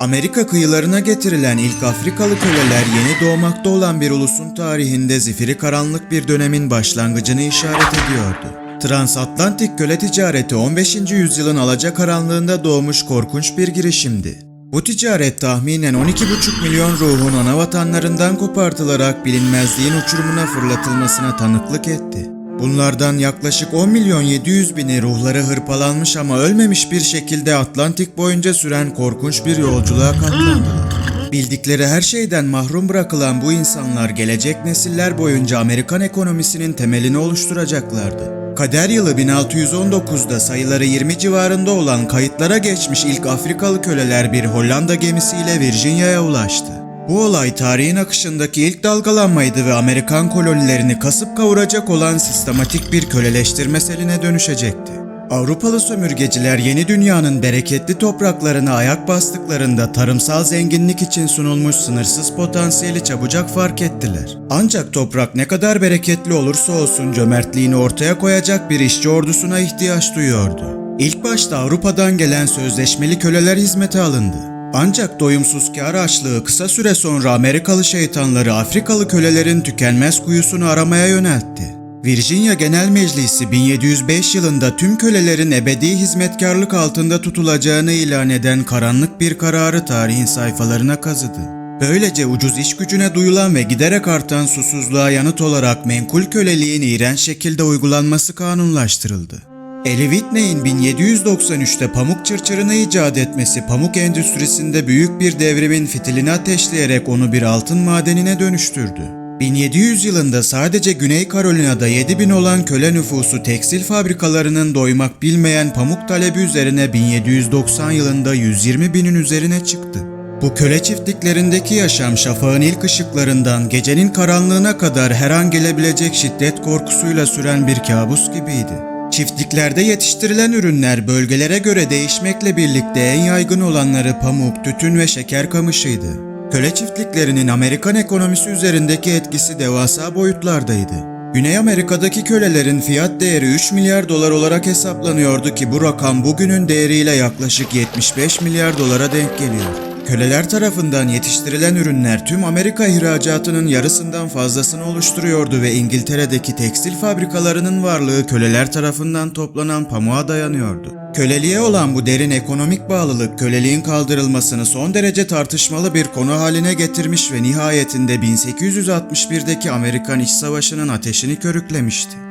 Amerika kıyılarına getirilen ilk Afrikalı köleler yeni doğmakta olan bir ulusun tarihinde zifiri karanlık bir dönemin başlangıcını işaret ediyordu. Transatlantik köle ticareti 15. yüzyılın alacakaranlığında doğmuş korkunç bir girişimdi. Bu ticaret tahminen 12,5 milyon ruhun ana vatanlarından kopartılarak bilinmezliğin uçurumuna fırlatılmasına tanıklık etti. Bunlardan yaklaşık 10 milyon 700 bini ruhları hırpalanmış ama ölmemiş bir şekilde Atlantik boyunca süren korkunç bir yolculuğa katlandılar. Bildikleri her şeyden mahrum bırakılan bu insanlar gelecek nesiller boyunca Amerikan ekonomisinin temelini oluşturacaklardı. Kader yılı 1619'da sayıları 20 civarında olan kayıtlara geçmiş ilk Afrikalı köleler bir Hollanda gemisiyle Virginia'ya ulaştı. Bu olay tarihin akışındaki ilk dalgalanmaydı ve Amerikan kolonilerini kasıp kavuracak olan sistematik bir köleleştirme seline dönüşecekti. Avrupalı sömürgeciler yeni dünyanın bereketli topraklarına ayak bastıklarında tarımsal zenginlik için sunulmuş sınırsız potansiyeli çabucak fark ettiler. Ancak toprak ne kadar bereketli olursa olsun cömertliğini ortaya koyacak bir işçi ordusuna ihtiyaç duyuyordu. İlk başta Avrupa'dan gelen sözleşmeli köleler hizmete alındı. Ancak doyumsuz kar açlığı kısa süre sonra Amerikalı şeytanları Afrikalı kölelerin tükenmez kuyusunu aramaya yöneltti. Virginia Genel Meclisi 1705 yılında tüm kölelerin ebedi hizmetkarlık altında tutulacağını ilan eden karanlık bir kararı tarihin sayfalarına kazıdı. Böylece ucuz iş gücüne duyulan ve giderek artan susuzluğa yanıt olarak menkul köleliğin iğrenç şekilde uygulanması kanunlaştırıldı. Eli Whitney'in 1793'te pamuk çırçırını icat etmesi pamuk endüstrisinde büyük bir devrimin fitilini ateşleyerek onu bir altın madenine dönüştürdü. 1700 yılında sadece Güney Carolina'da 7000 olan köle nüfusu tekstil fabrikalarının doymak bilmeyen pamuk talebi üzerine 1790 yılında 120 binin üzerine çıktı. Bu köle çiftliklerindeki yaşam şafağın ilk ışıklarından gecenin karanlığına kadar her an gelebilecek şiddet korkusuyla süren bir kabus gibiydi. Çiftliklerde yetiştirilen ürünler bölgelere göre değişmekle birlikte en yaygın olanları pamuk, tütün ve şeker kamışıydı. Köle çiftliklerinin Amerikan ekonomisi üzerindeki etkisi devasa boyutlardaydı. Güney Amerika'daki kölelerin fiyat değeri 3 milyar dolar olarak hesaplanıyordu ki bu rakam bugünün değeriyle yaklaşık 75 milyar dolara denk geliyor. Köleler tarafından yetiştirilen ürünler tüm Amerika ihracatının yarısından fazlasını oluşturuyordu ve İngiltere'deki tekstil fabrikalarının varlığı köleler tarafından toplanan pamuğa dayanıyordu. Köleliğe olan bu derin ekonomik bağlılık köleliğin kaldırılmasını son derece tartışmalı bir konu haline getirmiş ve nihayetinde 1861'deki Amerikan İç Savaşı'nın ateşini körüklemişti.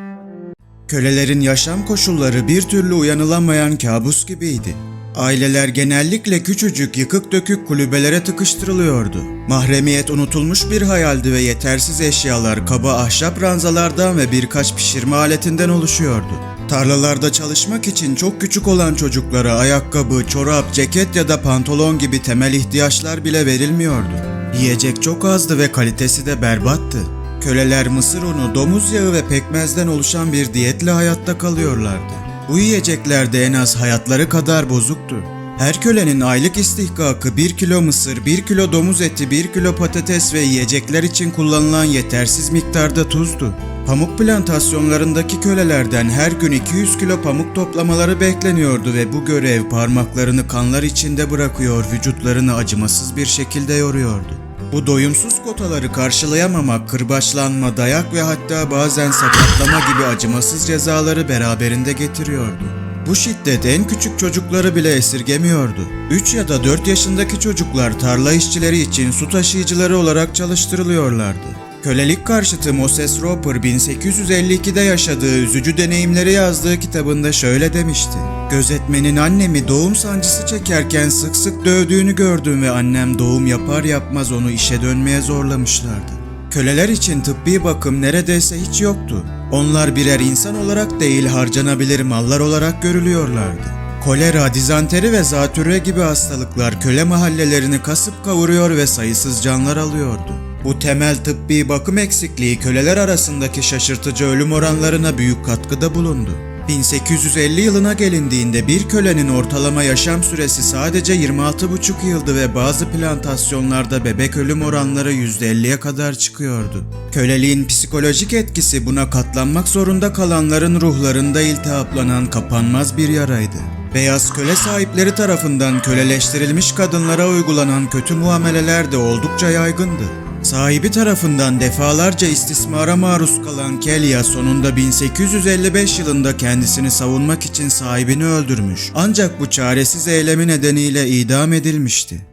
Kölelerin yaşam koşulları bir türlü uyanılamayan kabus gibiydi. Aileler genellikle küçücük yıkık dökük kulübelere tıkıştırılıyordu. Mahremiyet unutulmuş bir hayaldi ve yetersiz eşyalar kaba ahşap ranzalardan ve birkaç pişirme aletinden oluşuyordu. Tarlalarda çalışmak için çok küçük olan çocuklara ayakkabı, çorap, ceket ya da pantolon gibi temel ihtiyaçlar bile verilmiyordu. Yiyecek çok azdı ve kalitesi de berbattı. Köleler mısır unu, domuz yağı ve pekmezden oluşan bir diyetle hayatta kalıyorlardı. Bu yiyecekler de en az hayatları kadar bozuktu. Her kölenin aylık istihkakı 1 kilo mısır, 1 kilo domuz eti, 1 kilo patates ve yiyecekler için kullanılan yetersiz miktarda tuzdu. Pamuk plantasyonlarındaki kölelerden her gün 200 kilo pamuk toplamaları bekleniyordu ve bu görev parmaklarını kanlar içinde bırakıyor, vücutlarını acımasız bir şekilde yoruyordu. Bu doyumsuz kotaları karşılayamamak, kırbaçlanma, dayak ve hatta bazen sakatlama gibi acımasız cezaları beraberinde getiriyordu. Bu şiddet en küçük çocukları bile esirgemiyordu. 3 ya da 4 yaşındaki çocuklar tarla işçileri için su taşıyıcıları olarak çalıştırılıyorlardı. Kölelik karşıtı Moses Roper 1852'de yaşadığı üzücü deneyimleri yazdığı kitabında şöyle demişti. Gözetmenin annemi doğum sancısı çekerken sık sık dövdüğünü gördüm ve annem doğum yapar yapmaz onu işe dönmeye zorlamışlardı. Köleler için tıbbi bakım neredeyse hiç yoktu. Onlar birer insan olarak değil harcanabilir mallar olarak görülüyorlardı. Kolera, dizanteri ve zatürre gibi hastalıklar köle mahallelerini kasıp kavuruyor ve sayısız canlar alıyordu. Bu temel tıbbi bakım eksikliği köleler arasındaki şaşırtıcı ölüm oranlarına büyük katkıda bulundu. 1850 yılına gelindiğinde bir kölenin ortalama yaşam süresi sadece 26,5 yıldı ve bazı plantasyonlarda bebek ölüm oranları %50'ye kadar çıkıyordu. Köleliğin psikolojik etkisi buna katlanmak zorunda kalanların ruhlarında iltihaplanan kapanmaz bir yaraydı. Beyaz köle sahipleri tarafından köleleştirilmiş kadınlara uygulanan kötü muameleler de oldukça yaygındı. Sahibi tarafından defalarca istismara maruz kalan Kelia sonunda 1855 yılında kendisini savunmak için sahibini öldürmüş. Ancak bu çaresiz eylemi nedeniyle idam edilmişti.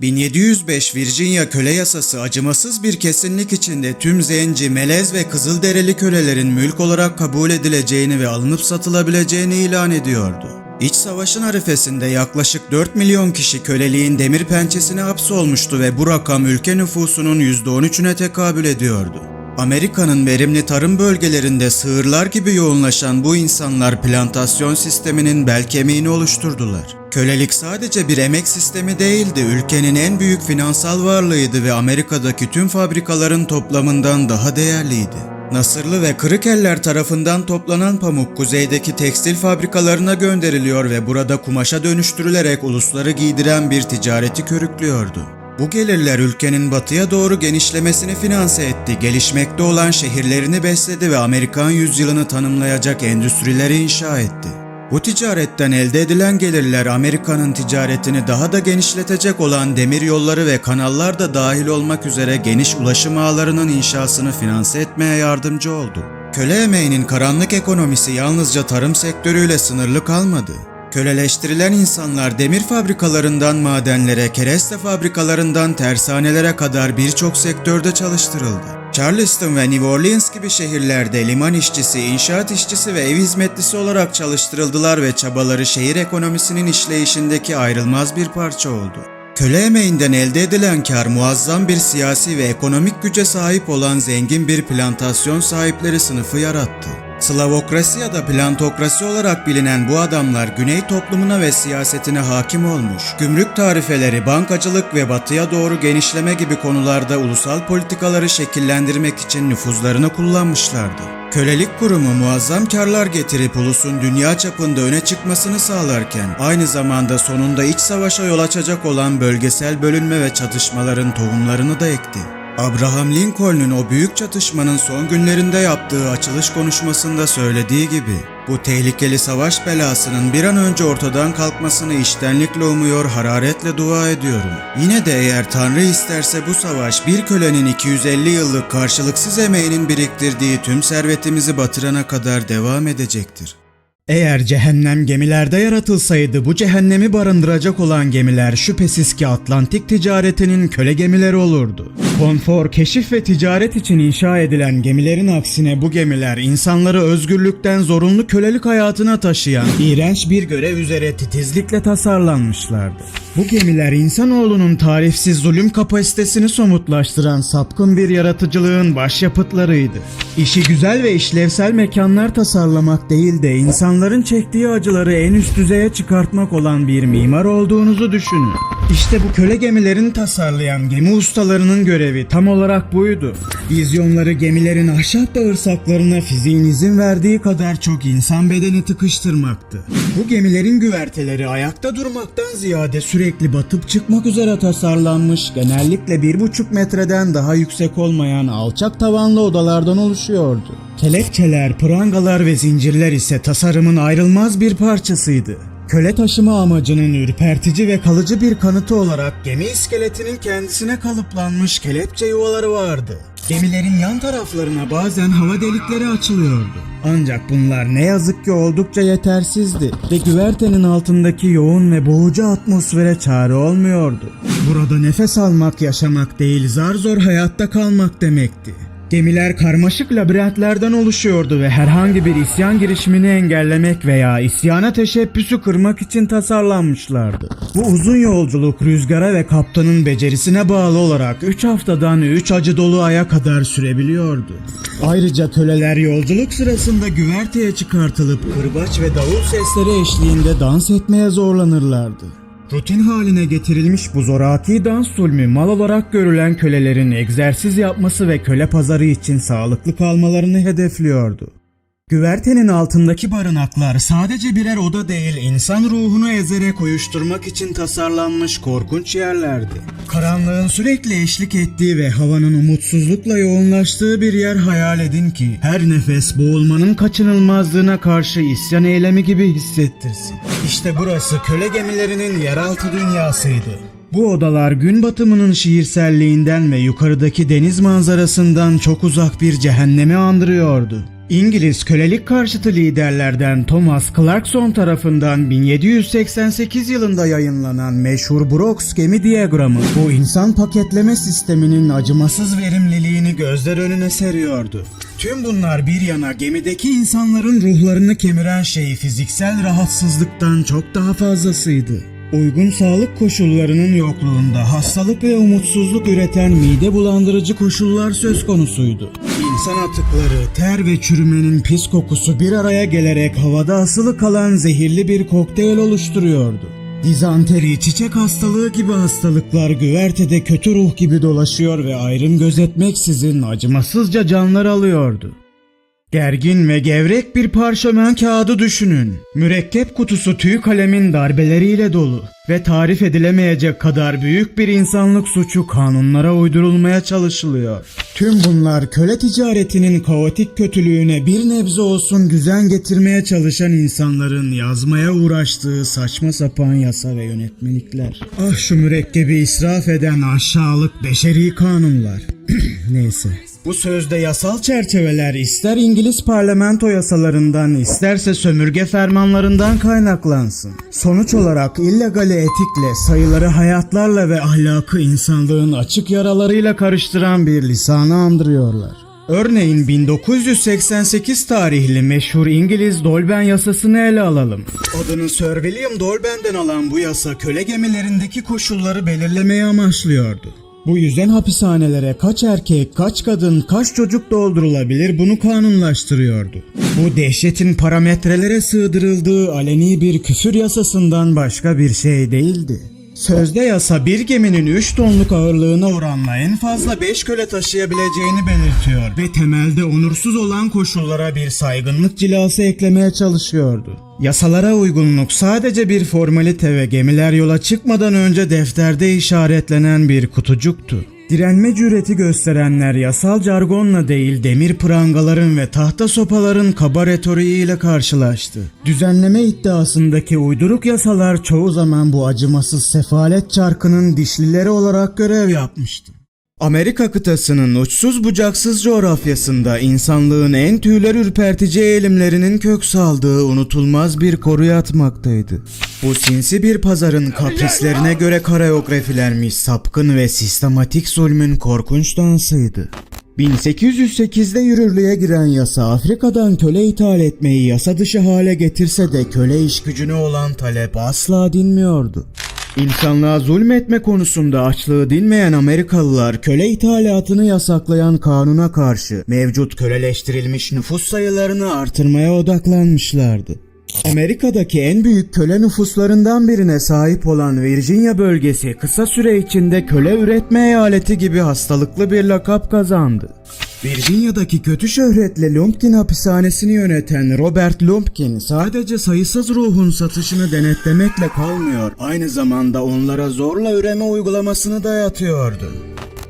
1705 Virginia köle yasası acımasız bir kesinlik içinde tüm zenci, melez ve kızılderili kölelerin mülk olarak kabul edileceğini ve alınıp satılabileceğini ilan ediyordu. İç savaşın arifesinde yaklaşık 4 milyon kişi köleliğin demir pençesine hapsolmuştu ve bu rakam ülke nüfusunun %13'üne tekabül ediyordu. Amerika'nın verimli tarım bölgelerinde sığırlar gibi yoğunlaşan bu insanlar plantasyon sisteminin bel kemiğini oluşturdular. Kölelik sadece bir emek sistemi değildi, ülkenin en büyük finansal varlığıydı ve Amerika'daki tüm fabrikaların toplamından daha değerliydi. Nasırlı ve Kırıkeller tarafından toplanan pamuk kuzeydeki tekstil fabrikalarına gönderiliyor ve burada kumaşa dönüştürülerek ulusları giydiren bir ticareti körüklüyordu. Bu gelirler ülkenin batıya doğru genişlemesini finanse etti, gelişmekte olan şehirlerini besledi ve Amerikan yüzyılını tanımlayacak endüstrileri inşa etti. Bu ticaretten elde edilen gelirler Amerika'nın ticaretini daha da genişletecek olan demir yolları ve kanallar da dahil olmak üzere geniş ulaşım ağlarının inşasını finanse etmeye yardımcı oldu. Köle emeğinin karanlık ekonomisi yalnızca tarım sektörüyle sınırlı kalmadı. Köleleştirilen insanlar demir fabrikalarından madenlere, kereste fabrikalarından tersanelere kadar birçok sektörde çalıştırıldı. Charleston ve New Orleans gibi şehirlerde liman işçisi, inşaat işçisi ve ev hizmetlisi olarak çalıştırıldılar ve çabaları şehir ekonomisinin işleyişindeki ayrılmaz bir parça oldu. Köle emeğinden elde edilen kar muazzam bir siyasi ve ekonomik güce sahip olan zengin bir plantasyon sahipleri sınıfı yarattı. Slavokrasi ya da plantokrasi olarak bilinen bu adamlar güney toplumuna ve siyasetine hakim olmuş, gümrük tarifeleri, bankacılık ve batıya doğru genişleme gibi konularda ulusal politikaları şekillendirmek için nüfuzlarını kullanmışlardı. Kölelik kurumu muazzam karlar getirip ulusun dünya çapında öne çıkmasını sağlarken aynı zamanda sonunda iç savaşa yol açacak olan bölgesel bölünme ve çatışmaların tohumlarını da ekti. Abraham Lincoln'un o büyük çatışmanın son günlerinde yaptığı açılış konuşmasında söylediği gibi, bu tehlikeli savaş belasının bir an önce ortadan kalkmasını içtenlikle umuyor, hararetle dua ediyorum. Yine de eğer Tanrı isterse bu savaş bir kölenin 250 yıllık karşılıksız emeğinin biriktirdiği tüm servetimizi batırana kadar devam edecektir. Eğer cehennem gemilerde yaratılsaydı bu cehennemi barındıracak olan gemiler şüphesiz ki Atlantik ticaretinin köle gemileri olurdu. Konfor, keşif ve ticaret için inşa edilen gemilerin aksine bu gemiler insanları özgürlükten zorunlu kölelik hayatına taşıyan iğrenç bir görev üzere titizlikle tasarlanmışlardı. Bu gemiler insanoğlunun tarifsiz zulüm kapasitesini somutlaştıran sapkın bir yaratıcılığın başyapıtlarıydı. İşi güzel ve işlevsel mekanlar tasarlamak değil de insanların çektiği acıları en üst düzeye çıkartmak olan bir mimar olduğunuzu düşünün. İşte bu köle gemilerini tasarlayan gemi ustalarının görevi tam olarak buydu. Vizyonları gemilerin ahşap bağırsaklarına fiziğin izin verdiği kadar çok insan bedeni tıkıştırmaktı. Bu gemilerin güverteleri ayakta durmaktan ziyade sürekli batıp çıkmak üzere tasarlanmış, genellikle bir buçuk metreden daha yüksek olmayan alçak tavanlı odalardan oluşuyordu. Kelepçeler, prangalar ve zincirler ise tasarımın ayrılmaz bir parçasıydı. Köle taşıma amacının ürpertici ve kalıcı bir kanıtı olarak gemi iskeletinin kendisine kalıplanmış kelepçe yuvaları vardı. Gemilerin yan taraflarına bazen hava delikleri açılıyordu. Ancak bunlar ne yazık ki oldukça yetersizdi ve güvertenin altındaki yoğun ve boğucu atmosfere çare olmuyordu. Burada nefes almak yaşamak değil zar zor hayatta kalmak demekti. Gemiler karmaşık labirentlerden oluşuyordu ve herhangi bir isyan girişimini engellemek veya isyana teşebbüsü kırmak için tasarlanmışlardı. Bu uzun yolculuk rüzgara ve kaptanın becerisine bağlı olarak 3 haftadan 3 acı dolu aya kadar sürebiliyordu. Ayrıca köleler yolculuk sırasında güverteye çıkartılıp kırbaç ve davul sesleri eşliğinde dans etmeye zorlanırlardı. Rutin haline getirilmiş bu zoraki dans zulmü mal olarak görülen kölelerin egzersiz yapması ve köle pazarı için sağlıklı kalmalarını hedefliyordu. Güvertenin altındaki barınaklar sadece birer oda değil, insan ruhunu ezerek uyuşturmak için tasarlanmış korkunç yerlerdi. Karanlığın sürekli eşlik ettiği ve havanın umutsuzlukla yoğunlaştığı bir yer hayal edin ki her nefes boğulmanın kaçınılmazlığına karşı isyan eylemi gibi hissettirsin. İşte burası köle gemilerinin yeraltı dünyasıydı. Bu odalar gün batımının şiirselliğinden ve yukarıdaki deniz manzarasından çok uzak bir cehennemi andırıyordu. İngiliz kölelik karşıtı liderlerden Thomas Clarkson tarafından 1788 yılında yayınlanan meşhur Brooks gemi diyagramı bu insan paketleme sisteminin acımasız verimliliğini gözler önüne seriyordu. Tüm bunlar bir yana gemideki insanların ruhlarını kemiren şey fiziksel rahatsızlıktan çok daha fazlasıydı. Uygun sağlık koşullarının yokluğunda hastalık ve umutsuzluk üreten mide bulandırıcı koşullar söz konusuydu. İnsan atıkları, ter ve çürümenin pis kokusu bir araya gelerek havada asılı kalan zehirli bir kokteyl oluşturuyordu. Dizanteri, çiçek hastalığı gibi hastalıklar güvertede kötü ruh gibi dolaşıyor ve ayrım gözetmeksizin acımasızca canlar alıyordu. Gergin ve gevrek bir parşömen kağıdı düşünün. Mürekkep kutusu tüy kalemin darbeleriyle dolu ve tarif edilemeyecek kadar büyük bir insanlık suçu kanunlara uydurulmaya çalışılıyor. Tüm bunlar köle ticaretinin kaotik kötülüğüne bir nebze olsun düzen getirmeye çalışan insanların yazmaya uğraştığı saçma sapan yasa ve yönetmelikler. Ah şu mürekkebi israf eden aşağılık beşeri kanunlar. Neyse. Bu sözde yasal çerçeveler ister İngiliz parlamento yasalarından isterse sömürge fermanlarından kaynaklansın. Sonuç olarak illegale etikle sayıları hayatlarla ve ahlakı insanlığın açık yaralarıyla karıştıran bir lisanı andırıyorlar. Örneğin 1988 tarihli meşhur İngiliz Dolben yasasını ele alalım. Adını Sir William Dolben'den alan bu yasa köle gemilerindeki koşulları belirlemeyi amaçlıyordu. Bu yüzden hapishanelere kaç erkek, kaç kadın, kaç çocuk doldurulabilir bunu kanunlaştırıyordu. Bu dehşetin parametrelere sığdırıldığı aleni bir küfür yasasından başka bir şey değildi. Sözde yasa bir geminin 3 tonluk ağırlığına oranla en fazla 5 köle taşıyabileceğini belirtiyor ve temelde onursuz olan koşullara bir saygınlık cilası eklemeye çalışıyordu. Yasalara uygunluk sadece bir formalite ve gemiler yola çıkmadan önce defterde işaretlenen bir kutucuktu. Direnme cüreti gösterenler yasal jargonla değil demir prangaların ve tahta sopaların kaba retoriğiyle karşılaştı. Düzenleme iddiasındaki uyduruk yasalar çoğu zaman bu acımasız sefalet çarkının dişlileri olarak görev yapmıştı. Amerika kıtasının uçsuz bucaksız coğrafyasında insanlığın en tüyler ürpertici eğilimlerinin kök saldığı unutulmaz bir koru yatmaktaydı. Bu sinsi bir pazarın kaprislerine göre kareografilenmiş sapkın ve sistematik zulmün korkunç dansıydı. 1808'de yürürlüğe giren yasa Afrika'dan köle ithal etmeyi yasa dışı hale getirse de köle iş gücüne olan talep asla dinmiyordu. İnsanlığa zulmetme konusunda açlığı dinmeyen Amerikalılar köle ithalatını yasaklayan kanuna karşı mevcut köleleştirilmiş nüfus sayılarını artırmaya odaklanmışlardı. Amerika'daki en büyük köle nüfuslarından birine sahip olan Virginia bölgesi kısa süre içinde köle üretme eyaleti gibi hastalıklı bir lakap kazandı. Virginia'daki kötü şöhretli Lumpkin hapishanesini yöneten Robert Lumpkin sadece sayısız ruhun satışını denetlemekle kalmıyor, aynı zamanda onlara zorla üreme uygulamasını dayatıyordu.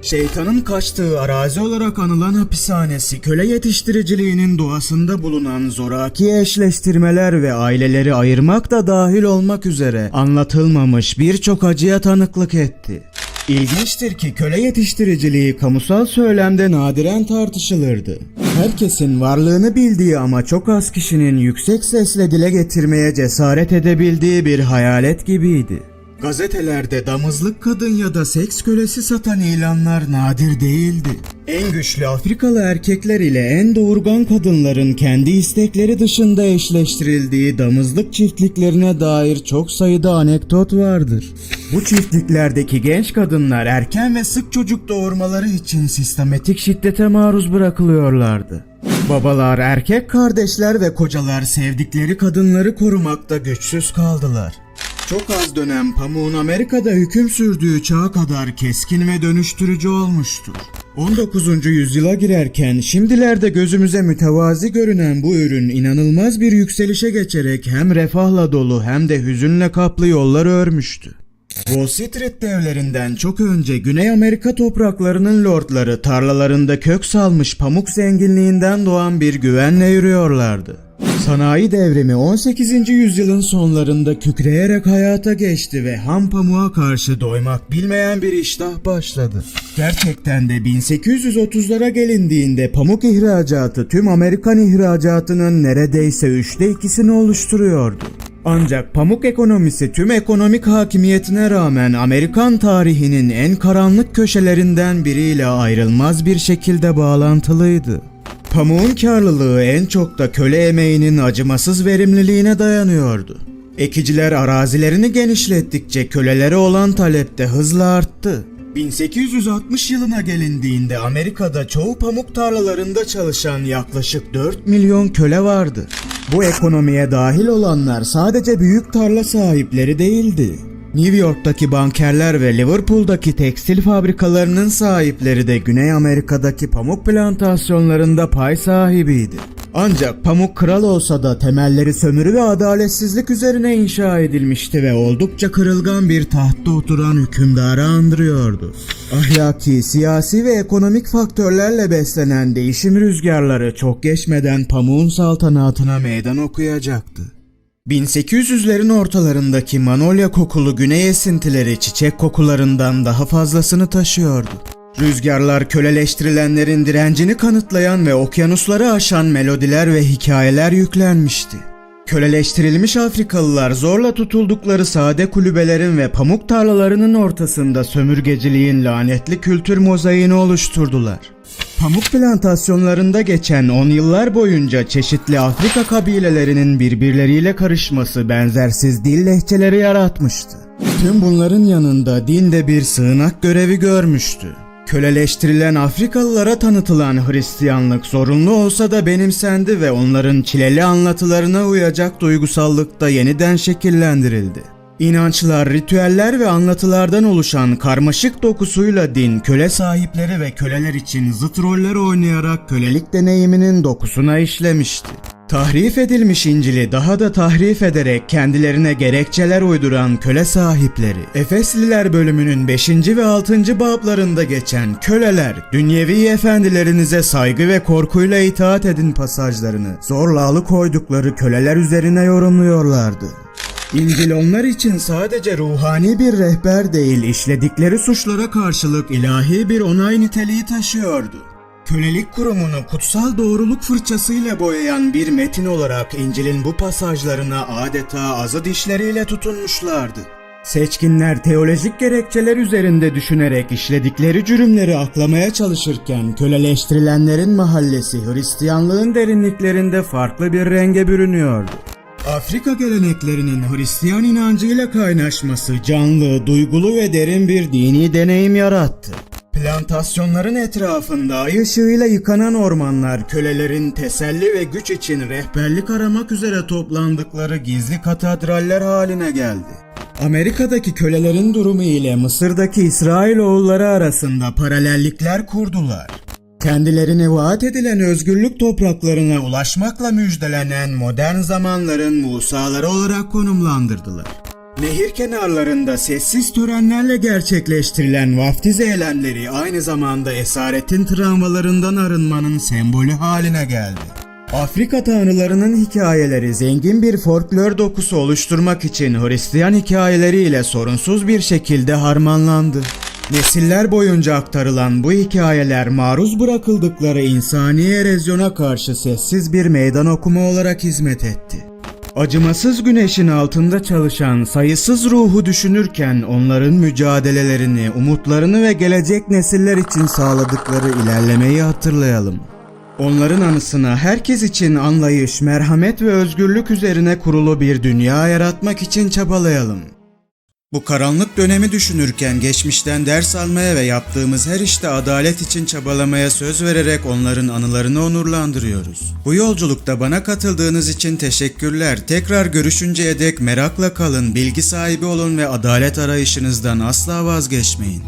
Şeytanın kaçtığı arazi olarak anılan hapishanesi köle yetiştiriciliğinin doğasında bulunan zoraki eşleştirmeler ve aileleri ayırmak da dahil olmak üzere anlatılmamış birçok acıya tanıklık etti. İlginçtir ki köle yetiştiriciliği kamusal söylemde nadiren tartışılırdı. Herkesin varlığını bildiği ama çok az kişinin yüksek sesle dile getirmeye cesaret edebildiği bir hayalet gibiydi. Gazetelerde damızlık kadın ya da seks kölesi satan ilanlar nadir değildi. En güçlü Afrikalı erkekler ile en doğurgan kadınların kendi istekleri dışında eşleştirildiği damızlık çiftliklerine dair çok sayıda anekdot vardır. Bu çiftliklerdeki genç kadınlar erken ve sık çocuk doğurmaları için sistematik şiddete maruz bırakılıyorlardı. Babalar, erkek kardeşler ve kocalar sevdikleri kadınları korumakta güçsüz kaldılar. Çok az dönem pamuğun Amerika'da hüküm sürdüğü çağa kadar keskin ve dönüştürücü olmuştur. 19. yüzyıla girerken şimdilerde gözümüze mütevazi görünen bu ürün inanılmaz bir yükselişe geçerek hem refahla dolu hem de hüzünle kaplı yollar örmüştü. Wall Street devlerinden çok önce Güney Amerika topraklarının lordları tarlalarında kök salmış pamuk zenginliğinden doğan bir güvenle yürüyorlardı. Sanayi devrimi 18. yüzyılın sonlarında kükreyerek hayata geçti ve ham pamuğa karşı doymak bilmeyen bir iştah başladı. Gerçekten de 1830'lara gelindiğinde pamuk ihracatı tüm Amerikan ihracatının neredeyse üçte ikisini oluşturuyordu. Ancak pamuk ekonomisi tüm ekonomik hakimiyetine rağmen Amerikan tarihinin en karanlık köşelerinden biriyle ayrılmaz bir şekilde bağlantılıydı. Pamuğun karlılığı en çok da köle emeğinin acımasız verimliliğine dayanıyordu. Ekiciler arazilerini genişlettikçe kölelere olan talep de hızla arttı. 1860 yılına gelindiğinde Amerika'da çoğu pamuk tarlalarında çalışan yaklaşık 4 milyon köle vardı. Bu ekonomiye dahil olanlar sadece büyük tarla sahipleri değildi. New York'taki bankerler ve Liverpool'daki tekstil fabrikalarının sahipleri de Güney Amerika'daki pamuk plantasyonlarında pay sahibiydi. Ancak pamuk kral olsa da temelleri sömürü ve adaletsizlik üzerine inşa edilmişti ve oldukça kırılgan bir tahtta oturan hükümdarı andırıyordu. Ahlaki, siyasi ve ekonomik faktörlerle beslenen değişim rüzgarları çok geçmeden pamuğun saltanatına meydan okuyacaktı. 1800'lerin ortalarındaki manolya kokulu güney esintileri çiçek kokularından daha fazlasını taşıyordu. Rüzgarlar köleleştirilenlerin direncini kanıtlayan ve okyanusları aşan melodiler ve hikayeler yüklenmişti. Köleleştirilmiş Afrikalılar zorla tutuldukları sade kulübelerin ve pamuk tarlalarının ortasında sömürgeciliğin lanetli kültür mozaiğini oluşturdular. Pamuk plantasyonlarında geçen 10 yıllar boyunca çeşitli Afrika kabilelerinin birbirleriyle karışması benzersiz dil lehçeleri yaratmıştı. Tüm bunların yanında din de bir sığınak görevi görmüştü. Köleleştirilen Afrikalılara tanıtılan Hristiyanlık zorunlu olsa da benimsendi ve onların çileli anlatılarına uyacak duygusallık da yeniden şekillendirildi. İnançlar, ritüeller ve anlatılardan oluşan karmaşık dokusuyla din, köle sahipleri ve köleler için zıt roller oynayarak kölelik deneyiminin dokusuna işlemişti. Tahrif edilmiş İncil'i daha da tahrif ederek kendilerine gerekçeler uyduran köle sahipleri, Efesliler bölümünün 5. ve 6. bablarında geçen köleler, dünyevi efendilerinize saygı ve korkuyla itaat edin pasajlarını zorla alıkoydukları köleler üzerine yorumluyorlardı. İncil onlar için sadece ruhani bir rehber değil, işledikleri suçlara karşılık ilahi bir onay niteliği taşıyordu. Kölelik kurumunu kutsal doğruluk fırçasıyla boyayan bir metin olarak İncil'in bu pasajlarına adeta azı dişleriyle tutunmuşlardı. Seçkinler teolojik gerekçeler üzerinde düşünerek işledikleri cürümleri aklamaya çalışırken köleleştirilenlerin mahallesi Hristiyanlığın derinliklerinde farklı bir renge bürünüyordu. Afrika geleneklerinin Hristiyan inancıyla kaynaşması canlı, duygulu ve derin bir dini deneyim yarattı. Plantasyonların etrafında ay ışığıyla yıkanan ormanlar kölelerin teselli ve güç için rehberlik aramak üzere toplandıkları gizli katedraller haline geldi. Amerika'daki kölelerin durumu ile Mısır'daki İsrailoğulları arasında paralellikler kurdular. Kendilerini vaat edilen özgürlük topraklarına ulaşmakla müjdelenen modern zamanların Musaları olarak konumlandırdılar. Nehir kenarlarında sessiz törenlerle gerçekleştirilen vaftiz eylemleri aynı zamanda esaretin travmalarından arınmanın sembolü haline geldi. Afrika tanrılarının hikayeleri zengin bir folklor dokusu oluşturmak için Hristiyan hikayeleriyle sorunsuz bir şekilde harmanlandı. Nesiller boyunca aktarılan bu hikayeler maruz bırakıldıkları insani erozyona karşı sessiz bir meydan okuma olarak hizmet etti. Acımasız güneşin altında çalışan sayısız ruhu düşünürken onların mücadelelerini, umutlarını ve gelecek nesiller için sağladıkları ilerlemeyi hatırlayalım. Onların anısına herkes için anlayış, merhamet ve özgürlük üzerine kurulu bir dünya yaratmak için çabalayalım. Bu karanlık dönemi düşünürken geçmişten ders almaya ve yaptığımız her işte adalet için çabalamaya söz vererek onların anılarını onurlandırıyoruz. Bu yolculukta bana katıldığınız için teşekkürler. Tekrar görüşünceye dek merakla kalın, bilgi sahibi olun ve adalet arayışınızdan asla vazgeçmeyin.